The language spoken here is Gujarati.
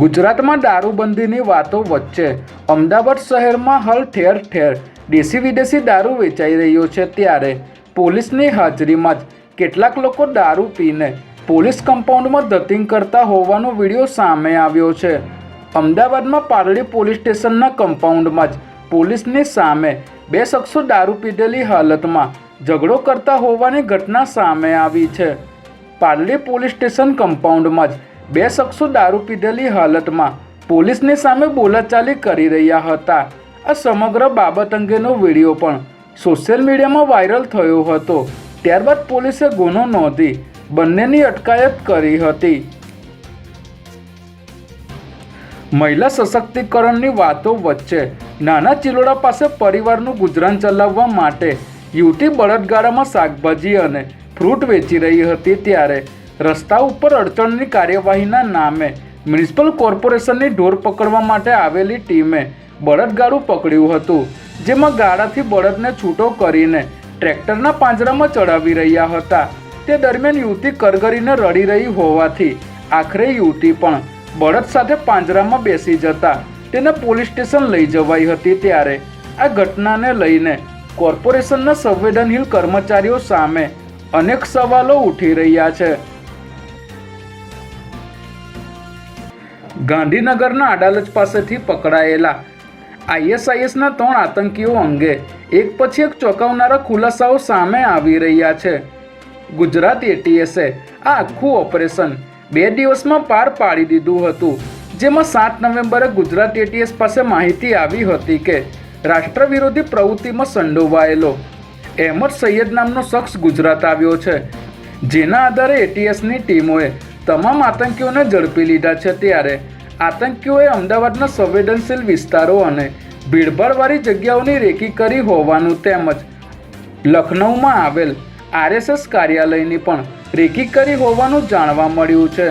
ગુજરાતમાં દારૂબંધીની વાતો વચ્ચે અમદાવાદ શહેરમાં હાલ ઠેર ઠેર દેશી વિદેશી દારૂ વેચાઈ રહ્યો છે ત્યારે પોલીસની હાજરીમાં જ કેટલાક લોકો દારૂ પીને પોલીસ કમ્પાઉન્ડમાં ધતિંગ કરતા હોવાનો વીડિયો સામે આવ્યો છે. અમદાવાદમાં પારડી પોલીસ સ્ટેશનના કમ્પાઉન્ડમાં જ પોલીસની સામે બે શખ્સો દારૂ પીધેલી હાલતમાં ઝઘડો કરતા હોવાની ઘટના સામે આવી છે. પારડી પોલીસ સ્ટેશન કમ્પાઉન્ડમાં જ બે શખ્સો દારૂ પીધેલી હાલતમાં પોલીસની સામે બોલાચાલી કરી રહ્યા હતા. આ સમગ્ર બાબત અંગેનો વીડિયો પણ સોશિયલ મીડિયામાં વાયરલ થયો હતો. ત્યારબાદ પોલીસે ગુનો નોંધી બંનેની અટકાયત કરી હતી. મહિલા સશક્તિકરણની વાતો વચ્ચે નાના ચિલોડા પાસે પરિવારનું ગુજરાન ચલાવવા માટે યુવતી બળદગાડામાં શાકભાજી અને ફ્રૂટ વેચી રહી હતી ત્યારે રસ્તા ઉપર અડચણની કાર્યવાહીના નામે મ્યુનિસિપલ કોર્પોરેશનની ઢોર પકડવા માટે આવેલી ટીમે બળદગાડું પકડ્યું હતું, જેમાં ગાડાથી બળદને છૂટો કરીને ટ્રેક્ટરના પાંજરામાં ચડાવી રહ્યા હતા. તે દરમિયાન યુવતી કરગરીને રડી રહી હોવાથી આખરે યુવતી પણ બળદ સાથે પાંજરામાં બેસી જતા તેને પોલીસ સ્ટેશન લઈ જવાઈ હતી ત્યારે આ ઘટનાને લઈને કોર્પોરેશનના સંવેદનશીલ કર્મચારીઓ સામે અનેક સવાલો ઉઠી રહ્યા છે. ગાંધીનગરના અડાલજ પાસેથી પકડાયેલા. આઈએસઆઈએસના ત્રણ આતંકીઓ અંગે એક પછી એક ચોંકાવનારા ખુલાસાઓ સામે આવી રહ્યા છે. ગુજરાત એટીએસે આ આખું ઓપરેશન બે દિવસમાં પાર પાડી દીધું હતું, જેમાં સાત નવેમ્બરે ગુજરાત એટીએસ પાસે માહિતી આવી હતી કે રાષ્ટ્ર વિરોધી પ્રવૃત્તિમાં સંડોવાયેલો અહેમદ સૈયદ નામનો શખ્સ ગુજરાત આવ્યો છે, જેના આધારે એટીએસની ટીમોએ તમામ આતંકીઓને ઝડપી લીધા છે ત્યારે આતંકીઓએ અમદાવાદના સંવેદનશીલ વિસ્તારો અને ભીડભાડવાળી જગ્યાઓની રેકી કરી હોવાનું તેમજ લખનૌમાં આવેલ આરએસએસ કાર્યાલયની પણ રેકી કરી હોવાનું જાણવા મળ્યું છે.